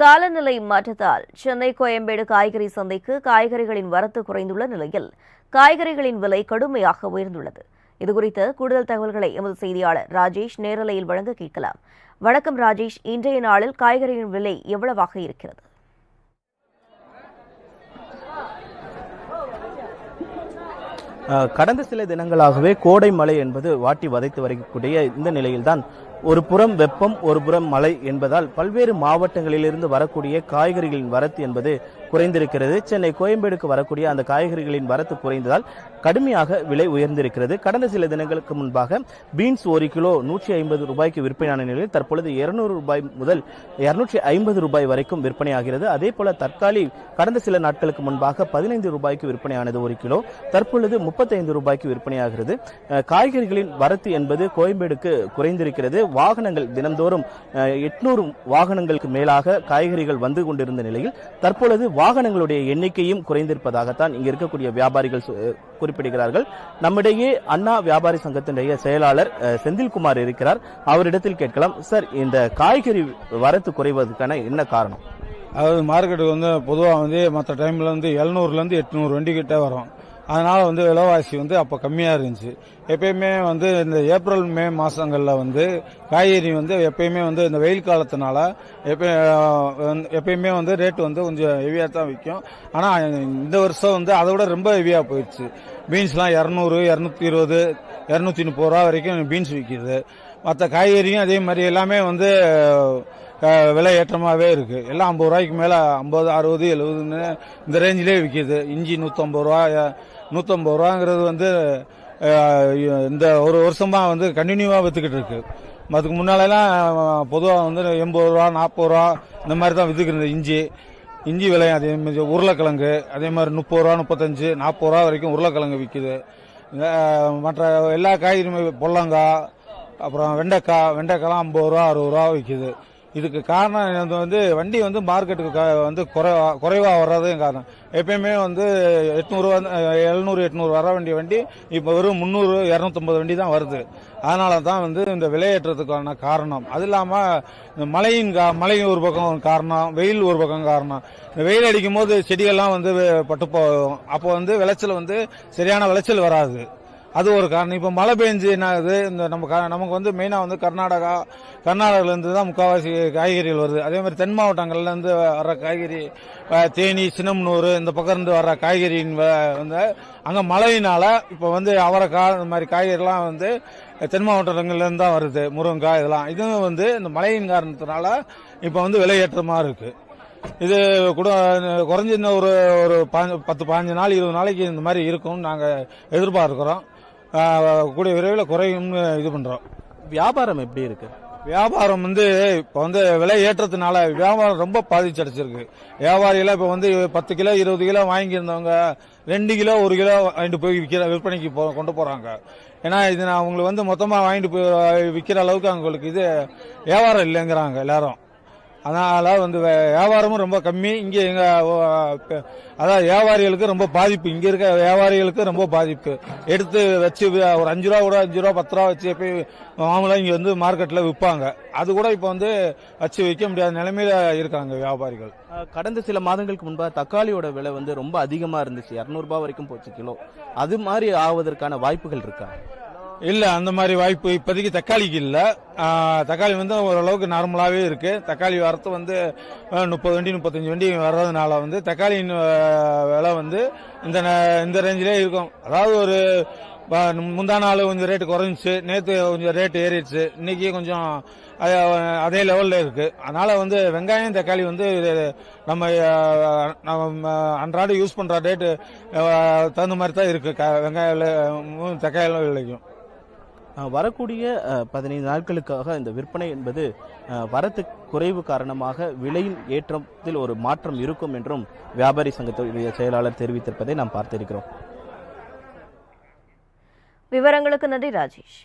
காலநிலை மாற்றத்தால் சென்னை கோயம்பேடு காய்கறி சந்தைக்கு காய்கறிகளின் வரத்து குறைந்துள்ள நிலையில் காய்கறிகளின் விலை கடுமையாக உயர்ந்துள்ளது. இதுகுறித்த கூடுதல் தகவல்களை எமது செய்தியாளர் ராஜேஷ் நேரலையில் வழங்க கேட்கலாம். வணக்கம் ராஜேஷ். இன்றைய நாளில் காய்கறியின் விலை எவ்வளவாக இருக்கிறது? கடந்த சில தினங்களாகவே கோடை மழை என்பது வாட்டி வதைத்து வரக்கூடிய இந்த நிலையில்தான் ஒரு புறம் வெப்பம் ஒரு புறம் மழை என்பதால் பல்வேறு மாவட்டங்களிலிருந்து வரக்கூடிய காய்கறிகளின் வரத்து என்பது குறைந்திருக்கிறது. சென்னை கோயம்பேடுக்கு வரக்கூடிய அந்த காய்கறிகளின் வரத்து குறைந்ததால் கடுமையாக விலை உயர்ந்திருக்கிறது. கடந்த சில தினங்களுக்கு முன்பாக பீன்ஸ் ஒரு கிலோ நூற்றி ஐம்பது ரூபாய்க்கு விற்பனையான நிலையில் தற்பொழுது இருநூறு ரூபாய் முதல் இருநூற்றி ஐம்பது ரூபாய் வரைக்கும் விற்பனையாகிறது. அதே போல தற்காலி கடந்த சில நாட்களுக்கு முன்பாக பதினைந்து ரூபாய்க்கு விற்பனையானது ஒரு கிலோ தற்பொழுது முப்பத்தைந்து ரூபாய்க்கு விற்பனையாகிறது. காய்கறிகளின் வரத்து என்பது கோயம்பேடுக்கு குறைந்திருக்கிறது. வாகனங்கள் தினந்தோறும் எட்நூறு வாகனங்களுக்கு மேலாக காய்கறிகள் வந்து கொண்டிருந்த நிலையில் தற்பொழுது வாகனங்களுடைய எண்ணிக்கையும் குறைந்திருப்பதாகத்தான் இங்கு இருக்கக்கூடிய வியாபாரிகள் குறிப்பிடுகிறார்கள். நம்மிடையே அண்ணா வியாபாரி சங்கத்தினுடைய செயலாளர் செந்தில்குமார் இருக்கிறார். அவரிடத்தில் கேட்கலாம். சார் இந்த காய்கறி வரத்து குறைவதற்கான என்ன காரணம்? அதாவது மார்க்கெட்டுக்கு வந்து பொதுவாக வந்து மற்ற டைமில் வந்து எழுநூறுலேருந்து எட்நூறு வண்டி கிட்டே வரும். அதனால் வந்து விலைவாசி வந்து அப்போ கம்மியாக இருந்துச்சு. எப்பயுமே வந்து இந்த ஏப்ரல் மே மாதங்களில் வந்து காய்கறி வந்து எப்பயுமே வந்து இந்த வெயில் காலத்தினால எப்ப வந்து- எப்பயுமே வந்து ரேட் வந்து கொஞ்சம் ஹெவியாக தான் விற்கும் ஆனால் இந்த வருஷம் வந்து அதை விட ரொம்ப ஹெவியாக போயிடுச்சு. பீன்ஸ்லாம் இரநூறு இரநூத்தி இருபது இரநூத்தி முப்பது ரூபா வரைக்கும் பீன்ஸ் விற்கிது மற்ற காய்கறியும் அதே மாதிரி எல்லாமே வந்து விலை ஏற்றமாகவே இருக்குது எல்லாம் ஐம்பது ரூபாய்க்கு மேலே ஐம்பது அறுபது எழுபதுன்னு இந்த ரேஞ்சிலே விற்கிது இஞ்சி நூற்றம்பது ரூபா நூற்றம்பது ரூபாங்கிறது வந்து இந்த ஒரு வருஷமா வந்து கண்டினியூவாக வித்துக்கிட்டு இருக்கு. அதுக்கு முன்னாலெல்லாம் பொதுவாக வந்து எண்பது ரூபா நாற்பது ரூபா இந்த மாதிரி தான் விற்றுக்கிறது இஞ்சி இஞ்சி விலை அதே மாதிரி உருளைக்கிழங்கு அதே மாதிரி முப்பது ரூபா முப்பத்தஞ்சு நாற்பது ரூபா வரைக்கும் உருளைக்கிழங்கு விற்கிது மற்ற எல்லா காய்கறியுமே பொல்லங்காய் அப்புறம் வெண்டைக்காய் வெண்டைக்காய்லாம் ஐம்பது ரூபா அறுபது ரூபா விற்கிது இதுக்கு காரணம் வந்து வண்டி வந்து மார்க்கெட்டுக்கு வந்து குறைவா குறைவாக வர்றதும் காரணம். எப்பயுமே வந்து எட்நூறு எழுநூறு எட்நூறு வர வேண்டிய வண்டி இப்போ வெறும் முந்நூறு இரநூத்தம்பது வண்டி தான் வருது. அதனால தான் வந்து இந்த விலையேற்றத்துக்கான காரணம். அது இல்லாமல் இந்த மழையின் கா மழை ஒரு பக்கம் காரணம் வெயில் ஒரு பக்கம் காரணம். இந்த வெயில் அடிக்கும் போது செடிகள்லாம் வந்து பட்டு போகும். அப்போ வந்து விளைச்சல் வந்து சரியான விளைச்சல் வராது. அது ஒரு காரணம். இப்போ மழை பெஞ்சு என்ன ஆகுது இந்த நம்ம நமக்கு வந்து மெயினாக வந்து கர்நாடகா கர்நாடகாலேருந்து தான் முக்கால்வாசி காய்கறிகள் வருது. அதே மாதிரி தென் மாவட்டங்கள்லேருந்து வர்ற காய்கறி தேனி சின்னம்னூர் இந்த பக்கம் இருந்து வர்ற காய்கறியின் வ- வந்து அங்கே மழையினால இப்போ வந்து அவரைக்காய் இந்த மாதிரி காய்கறிலாம் வந்து தென் மாவட்டங்கள்லேருந்து தான் வருது. முருங்கைக்காய் இதெல்லாம். இதுவும் வந்து இந்த மழையின் காரணத்தினால இப்போ வந்து விலையேற்றமாக இருக்குது இது கூட குறைஞ்ச ஒரு ஒரு பாஞ்சு பத்து பாஞ்சு நாள் இருபது நாளைக்கு இந்த மாதிரி இருக்கும்னு நாங்கள் எதிர்பார்க்கிறோம். கூடிய விரைவில் குறையும்னு இது பண்ணுறோம் வியாபாரம் எப்படி இருக்கு? வியாபாரம் வந்து இப்போ வந்து விலை ஏற்றத்தினால வியாபாரம் ரொம்ப பாதிச்சடைச்சிருக்கு. வியாபாரிகள் இப்போ வந்து பத்து கிலோ இருபது கிலோ வாங்கியிருந்தவங்க ரெண்டு கிலோ ஒரு கிலோ வாங்கிட்டு போய் விற்கிற விற்பனைக்கு போ கொண்டு போகிறாங்க ஏன்னா இது நான் அவங்களுக்கு வந்து மொத்தமாக வாங்கிட்டு போய் விற்கிற அளவுக்கு அவங்களுக்கு இது வியாபாரம் இல்லைங்கிறாங்க எல்லாரும். அதனால வந்து வியாபாரமும் ரொம்ப கம்மி. இங்கே எங்க அதாவது வியாபாரிகளுக்கு ரொம்ப பாதிப்பு. இங்கே இருக்க வியாபாரிகளுக்கு ரொம்ப பாதிப்பு. எடுத்து வச்சு ஒரு அஞ்சு ரூபா கூட அஞ்சு ரூபா பத்து ரூபா வச்சு போய் மாமலாம் இங்கே வந்து மார்க்கெட்டில் விற்பாங்க அது கூட இப்போ வந்து வச்சு விற்க முடியாத நிலைமையில இருக்காங்க வியாபாரிகள். கடந்த சில மாதங்களுக்கு முன்பாக தக்காளியோட விலை வந்து ரொம்ப அதிகமாக இருந்துச்சு. இரநூறுபா வரைக்கும் போச்சு கிலோ. அது மாதிரி ஆவதற்கான வாய்ப்புகள் இருக்கா? இல்ல அந்த மாதிரி வாய்ப்பு இப்போதைக்கு தக்காளிக்கு இல்ல. தக்காளி வந்து ஓரளவுக்கு நார்மலாவே இருக்கு. தக்காளி வரத்து வந்து முப்பது வண்டி முப்பத்தஞ்சு வண்டி வர்றதுனால வந்து தக்காளியின் விலை வந்து இந்த ந- இந்த ரேஞ்சிலே இருக்கும். அதாவது ஒரு முந்தா நாள் கொஞ்சம் ரேட்டு குறைஞ்சிச்சு. நேற்று கொஞ்சம் ரேட்டு ஏறிடுச்சு. இன்னைக்கு கொஞ்சம் அதே லெவலில் இருக்கு. அதனால வந்து வெங்காயம் தக்காளி வந்து நம்ம நம்ம அன்றாட யூஸ் பண்ணுற ரேட்டு தகுந்த மாதிரி தான் இருக்கு. க- வெங்காய விலை, தக்காளி விலைக்கும். வரக்கூடிய பதினைந்து நாட்களுக்காக இந்த விற்பனை என்பது வரத்து குறைவு காரணமாக விலையின் ஏற்றத்தில் ஒரு மாற்றம் இருக்கும் என்றும் வியாபாரி சங்கத்துடைய செயலாளர் தெரிவித்திருப்பதை நாம் பார்த்திருக்கிறோம். விவரங்களுக்கு நன்றி ராஜேஷ்.